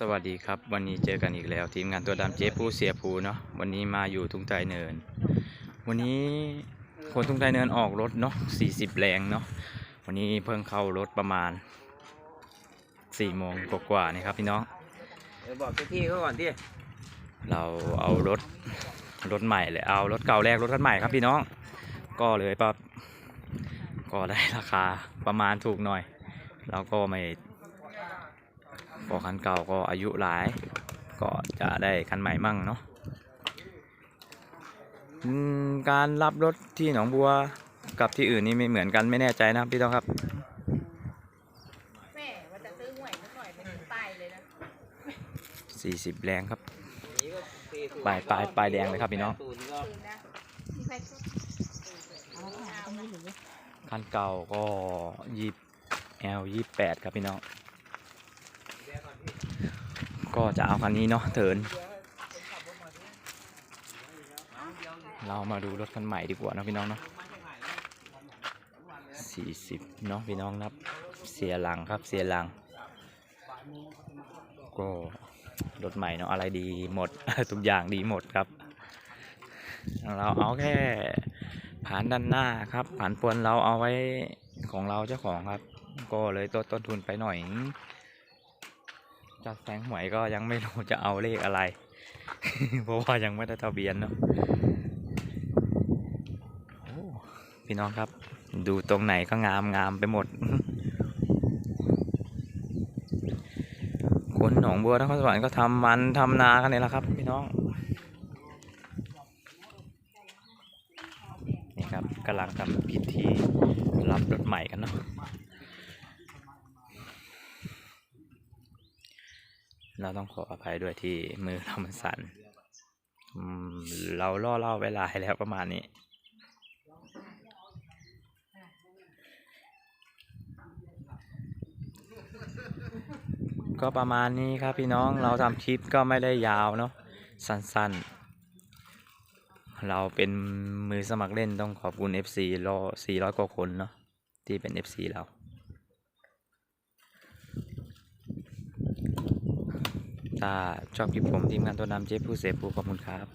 สวัสดีครับ วันนี้เจอกันอีกแล้ว ทีมงานตัวดำเจ๊ผู้เสียภูเนาะวันนี้มาอยู่ทุ่งไทยเนิน วันนี้คนทุ่งไทยเนินออกรถเนาะ40 แรงเนาะวันนี้เพิ่งเข้ารถประมาณ4โมงกว่าๆนี่ครับพี่น้องเดี๋ยวบอกเจ้าที่เขาก่อนที่เราเอารถรถใหม่เลยเอารถเก่าแรกรถคันใหม่ครับพี่น้อง ก็เลยปั๊บก็ได้ราคาประมาณถูกหน่อยแล้วก็ไม่ พอคันเก่าก็อายุหลาย ก็จะได้คันใหม่มั่งเนาะอืมการรับรถที่หนองบัวกับที่อื่นนี่ไม่เหมือนกันไม่แน่ใจนะครับพี่ต้องครับแม่ว่าจะซื้อหวยสักหน่อยเป็นตายเลยนะ40แรงครับนี่ก็สี่ศูนย์ปลายปลายปลายแดงเลยครับพี่น้องศูย์ก็คืนนะที่ใครซื้อเอาเอาไม่ถึงคันเก่าก็ยี่แอลยี่แปดครับพี่น้อง ก็จะเอาคันนี้เนาะเถิน เรามาดูรถคันใหม่ดีกว่านอะพี่น้องเนาะสี่สิบเนาะพี่น้องนับเสียหลังครับเสียหลัง ก็รถใหม่เนาะอะไรดีหมด ทุกอย่างดีหมดครับ เราเอาแค่ผ่านด้านหน้าครับผ่านปวนเราเอาไว้ของเราเจ้าของครับ ก็เลยต้นต้นทุนไปหน่อย จะแสงหวยก็ยังไม่รู้จะเอาเลขอะไร เพราะว่ายังไม่ได้ทะเบียนเนาะพี่น้องครับ ดูตรงไหนก็งามงามไปหมด คนหนองบัวนครสวรรค์ก็ทำมันทำนากันนี่แหละครับ พี่น้องนี่ครับกำลังทำพิธีรับรถใหม่กันเนาะ เราต้องขออภัยด้วยที่มือเรามันสั่นเราล่อเล่าเวลาให้แล้วประมาณนี้ ก็ประมาณนี้ครับพี่น้องเราทำคลิปก็ไม่ได้ยาวเนาะสั้นๆ เราเป็นมือสมัครเล่นต้องขอบคุณ FC รอ400 กว่าคนเนาะที่เป็น FC เรา ตา ชอบคลิปผมทีมงานตัวนำเจฟผู้เสพผู้ขอบคุณครับ